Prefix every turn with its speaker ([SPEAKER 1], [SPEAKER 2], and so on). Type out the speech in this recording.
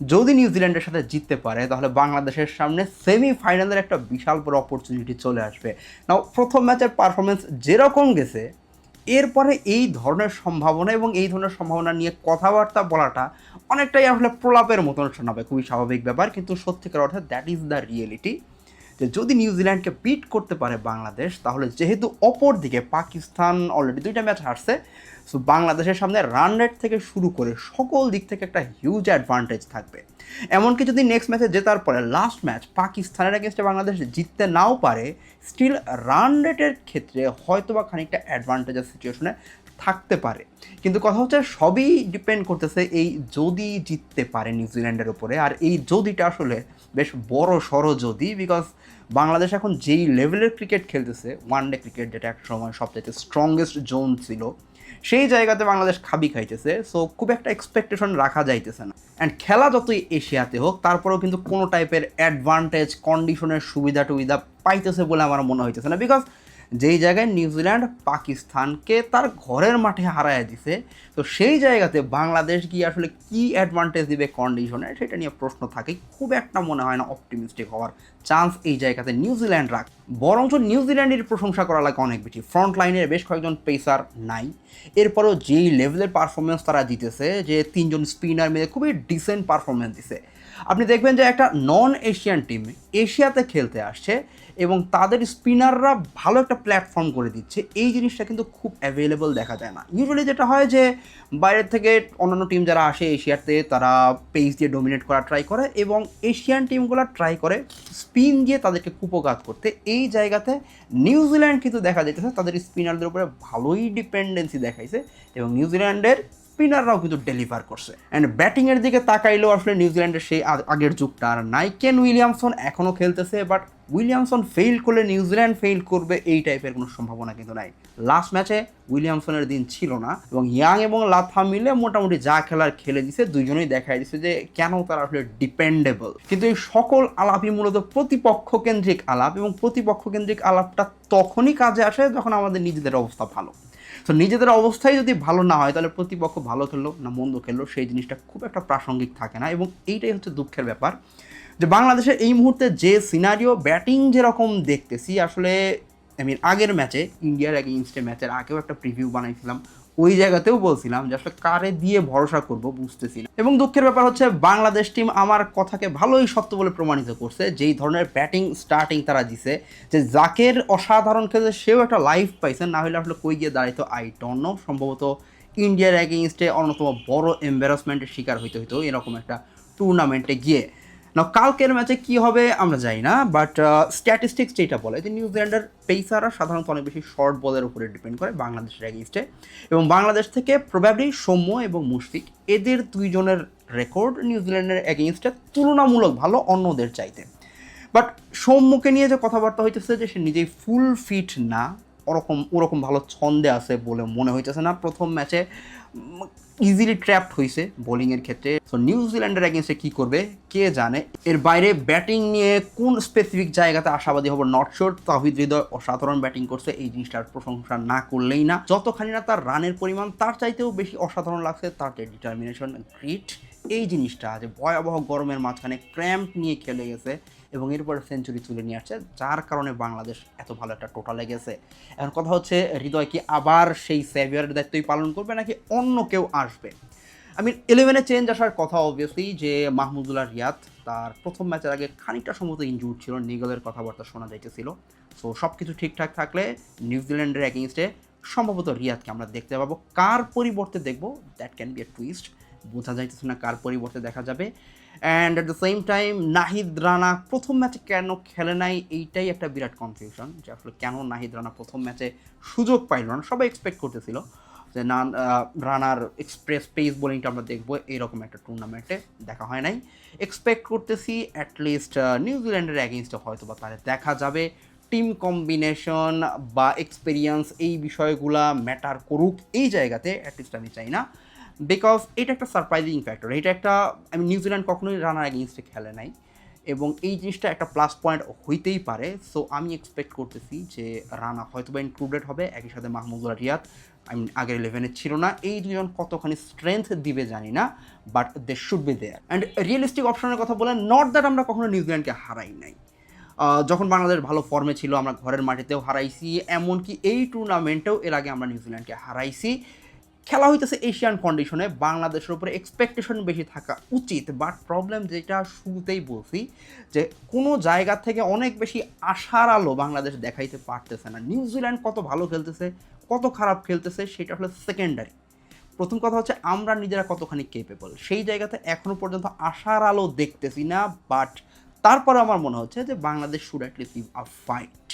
[SPEAKER 1] যদি নিউজিল্যান্ডের সাথে জিততে পারে, তাহলে বাংলাদেশের সামনে সেমিফাইনালের একটা বিশাল বড় অপরচুনিটি চলে আসবে। নাও প্রথম ম্যাচের পারফরমেন্স যেরকম গেছে, এরপরে এই ধরনের সম্ভাবনা এবং এই ধরনের সম্ভাবনা নিয়ে কথাবার্তা বলাটা অনেকটাই আসলে প্রলাপের মতন শোনাবে, খুবই স্বাভাবিক ব্যাপার। কিন্তু সত্যিকার অর্থে দ্যাট ইজ দ্য রিয়েলিটি যে যদি নিউজিল্যান্ডকে বিট করতে পারে বাংলাদেশ, তাহলে যেহেতু অপর দিকে পাকিস্তান অলরেডি দুইটা ম্যাচ হারছে সো বাংলাদেশের সামনে রান রেট থেকে শুরু করে সকল দিক থেকে একটা হিউজ অ্যাডভান্টেজ থাকবে। এমনকি যদি নেক্সট ম্যাচে জেতার পরে লাস্ট ম্যাচ পাকিস্তানের এগেনস্টে বাংলাদেশ জিততে নাও পারে স্টিল রান রেটের ক্ষেত্রে হয়তোবা খানিকটা অ্যাডভান্টেজের সিচুয়েশনে থাকতে পারে। কিন্তু কথা হচ্ছে সবই ডিপেন্ড করতেছে এই যদি জিততে পারে নিউজিল্যান্ডের উপরে। আর এই যদিটা আসলে বেশ বড় সড়ো যদি বিকজ বাংলাদেশ এখন যেই লেভেলের ক্রিকেট খেলতেছে ওয়ান ডে ক্রিকেট যেটা এক সময় সবচেয়ে স্ট্রংগেস্ট জোন ছিল, সেই জায়গাতে বাংলাদেশ খাবি খাইতেছে। সো খুব একটা এক্সপেকটেশন রাখা যাইতেছে না। অ্যান্ড খেলা যতই এশিয়াতে হোক, তারপরেও কিন্তু কোনো টাইপের অ্যাডভান্টেজ কন্ডিশনের সুবিধা টুবিধা পাইতেছে বলে আমার মনে হইতেছে না। বিকজ যেই জায়গায় নিউজিল্যান্ড পাকিস্তানকে তার ঘরের মাঠে হারায় দিছে, তো সেই জায়গাতে বাংলাদেশ গিয়ে আসলে কি অ্যাডভান্টেজ দিবে কন্ডিশনে সেটা নিয়ে প্রশ্ন থাকে। খুব একটা মনে হয় না অপটিমিস্টিক হওয়ার চান্স এই জায়গাতে নিউজিল্যান্ড রাখ। বরঞ্চ নিউজিল্যান্ডের প্রশংসা করা লাগে অনেক বেশি। ফ্রন্ট লাইনের বেশ কয়েকজন পেসার নাই। এরপরেও যেই লেভেলের পারফরমেন্স তারা দিতেছে, যে তিনজন স্পিনার মিলে খুবই ডিসেন্ট পারফরমেন্স দিছে। আপনি দেখবেন যে একটা নন এশিয়ান টিম এশিয়াতে খেলতে আসছে এবং তাদের স্পিনাররা ভালো একটা প্ল্যাটফর্ম করে দিচ্ছে। এই জিনিসটা কিন্তু খুব অ্যাভেলেবল দেখা যায় না। ইউজুয়ালি যেটা হয় যে, বাইরের থেকে অন্যান্য টিম যারা আসে এশিয়াতে, তারা পেস দিয়ে ডোমিনেট করা ট্রাই করে এবং এশিয়ান টিমগুলো ট্রাই করে স্পিন দিয়ে তাদেরকে কুপঘাত করতে। এই জায়গাতে নিউজিল্যান্ড কিন্তু দেখা যাইতেছে, তাদের স্পিনারদের উপরে ভালোই ডিপেন্ডেন্সি দেখাইছে এবং নিউজিল্যান্ডের স্পিনাররাও কিন্তু ডেলিভার করছে। অ্যান্ড ব্যাটিংয়ের দিকে তাকাইলেও আসলে নিউজিল্যান্ডের সেই আগের যুগটা। আর নাই কেন উইলিয়ামসন এখনও খেলতেছে বাট উইলিয়ামসন ফেল করলে নিউজিল্যান্ড ফেল করবে এই টাইপের কোনো সম্ভাবনা কিন্তু নাই। লাস্ট ম্যাচে উইলিয়ামসনের দিন ছিল না, এবং ইয়াং এবং লাথা মিলে মোটামুটি যা খেলার খেলে দিছে, দুইজনেই দেখাই দিছে যে কেন তারা আসলে ডিপেন্ডেবল কিন্তু এই সকল আলাপই মূলত প্রতিপক্ষ কেন্দ্রিক আলাপ, এবং প্রতিপক্ষ কেন্দ্রিক আলাপটা তখনই কাজে আসে যখন আমাদের নিজেদের অবস্থা ভালো। তো নিজেদের অবস্থায় যদি ভালো না হয়, তাহলে প্রতিপক্ষ ভালো খেললো না মন্দ খেললো, সেই জিনিসটা খুব একটা প্রাসঙ্গিক থাকে না এবং এইটাই হচ্ছে দুঃখের ব্যাপার। যে বাংলাদেশের এই মুহূর্তে যে সিনারিও ব্যাটিং যেরকম দেখতেছি, আসলে আই মিন আগের ম্যাচে ইন্ডিয়ার এগেইনস্টে ম্যাচের আগেও একটা প্রিভিউ বানাইছিলাম। ওই জায়গাতেও বলছিলাম যে আসলে কারে দিয়ে ভরসা করব বুঝতেছি না। এবং দুঃখের ব্যাপার হচ্ছে, বাংলাদেশ টিম আমার কথাকে ভালোই সত্য বলে প্রমাণিত করছে, যেই ধরনের ব্যাটিং স্টার্টিং তারা দিছে, যে জাকের অসাধারণ খেলছে সেও একটা লাইফ পাইছে, না হলে আসলে কই গিয়ে দাঁড়াইতো আই ডোন্ট নো সম্ভবত ইন্ডিয়ার এগেইনস্টে অন্যতম বড় এম্বারাসমেন্টের শিকার হইতে হইতো এরকম একটা টুর্নামেন্টে গিয়ে। না কালকের ম্যাচে কি হবে আমরা জানি না বাট স্ট্যাটিস্টিক্স যেটা বলে, যে নিউজিল্যান্ডের পেসাররা সাধারণত অনেক বেশি শর্ট বলের উপরে ডিপেন্ড করে বাংলাদেশের এগেইনস্টে এবং বাংলাদেশ থেকে প্রবাবলি সৌম্য এবং মুশফিক, এদের দুইজনের রেকর্ড নিউজিল্যান্ডের এগেইনস্টে তুলনামূলক ভালো, অন্যদের চাইতে। বাট সৌম্যকে নিয়ে যে কথাবার্তা হইতেছে যে সে নিজেই ফুল ফিট না, ওরকম ওরকম ভালো ছন্দে আছে বলে মনে হইতেছে না প্রথম ম্যাচে ইজিলি ট্র্যাপড হয়েছে বোলিংয়ের ক্ষেত্রে। সো নিউজিল্যান্ডের এগেনস্টে কী করবে? কে জানে? এর বাইরে ব্যাটিং নিয়ে কোন স্পেসিফিক জায়গাতে আশাবাদী হব নট শিওর তাহিদ হৃদয় অসাধারণ ব্যাটিং করছে, এই জিনিসটার প্রশংসা না করলেই না। যতখানি না তার রানের পরিমাণ, তার চাইতেও বেশি অসাধারণ লাগছে, তার যে ডিটারমিনেশন গ্রিট এই জিনিসটা যে ভয়াবহ গরমের মাঝখানে ক্র্যাম্প নিয়ে খেলে গেছে এবং এরপরে সেঞ্চুরি তুলে নিয়ে আসছে, যার কারণে বাংলাদেশ এত ভালো একটা টোটালে গেছে। এখন কথা হচ্ছে, হৃদয় কি আবার সেই সেভিয়ারের দায়িত্বই পালন করবে নাকি অন্য কেউ আসবে। আমি ইলেভেনে চেঞ্জ আসার কথা অবভিয়াসলি যে মাহমুদুল্লাহ রিয়াদ, তার প্রথম ম্যাচের আগে খানিকটা সম্ভবত ইনজুর ছিল নিগলের কথাবার্তা শোনা যাইতেছিল। সো সব কিছু ঠিকঠাক থাকলে নিউজিল্যান্ডের এগেনস্টে সম্ভবত রিয়াদকে আমরা দেখতে পাবো। কার পরিবর্তে দেখব? That can be a twist বোঝা যাইতেছে না কার পরিবর্তে দেখা যাবে। And at the same time Nahid Rana প্রথম ম্যাচে কেন খেলে নাই, এইটাই একটা বিরাট কনফিউশন যে আসলে কেন নাহিদ রানা প্রথম ম্যাচে সুযোগ পাইল না, সবাই এক্সপেক্ট করতেছিল। যে নান রানার এক্সপ্রেস পেস বোলিংটা আমরা দেখব, এরকম একটা টুর্নামেন্টে দেখা হয় নাই। এক্সপেক্ট করতেছি অ্যাটলিস্ট নিউজিল্যান্ডের অ্যাগেনস্টে হয়তো বা তাদের দেখা যাবে। টিম কম্বিনেশন বা এক্সপিরিয়েন্স এই বিষয়গুলা ম্যাটার করুক এই জায়গাতে অ্যাটলিস্ট আমি চাই না। বিকজ এটা একটা সারপ্রাইজিং ফ্যাক্টর এটা একটা আমি নিউজিল্যান্ড কখনোই রানার এগেনস্টে খেলে নাই। এবং এই জিনিসটা একটা প্লাস পয়েন্ট হইতেই পারে। সো আমি এক্সপেক্ট করতেছি যে রানা হয়তো বা ইনক্লুডেড হবে, একই সাথে মাহমুদুল্লাহ রিয়াদ আগের ইলেভেনে ছিল না। এই দুজন কতখানি স্ট্রেংথ দিবে জানি না but they should be there and realistic অপশনের কথা বলে নট দ্যাট আমরা কখনো নিউজিল্যান্ডকে হারাই নাই। যখন বাংলাদেশ ভালো ফর্মে ছিল, আমরা ঘরের মাটিতেও হারাইছি, এমনকি এই টুর্নামেন্টেও এর আগে আমরা নিউজিল্যান্ডকে হারাইছি। খেলা হইতেছে এশিয়ান কন্ডিশনে বাংলাদেশের উপরে এক্সপেকটেশন বেশি থাকা উচিত বাট প্রবলেম যেটা শুরুতেই বলছি, যে কোনো জায়গা থেকে অনেক বেশি আশার আলো বাংলাদেশ দেখাইতে পারতেছে না। নিউজিল্যান্ড কত ভালো খেলতেছে কত খারাপ খেলতেছে সেটা হলো সেকেন্ডারি প্রথম কথা হচ্ছে আমরা নিজেরা কতখানি কেপেবল সেই জায়গাতে এখনও পর্যন্ত আশার আলো দেখতেছি না বাট তারপরে আমার মনে হচ্ছে যে Bangladesh should at least give a fight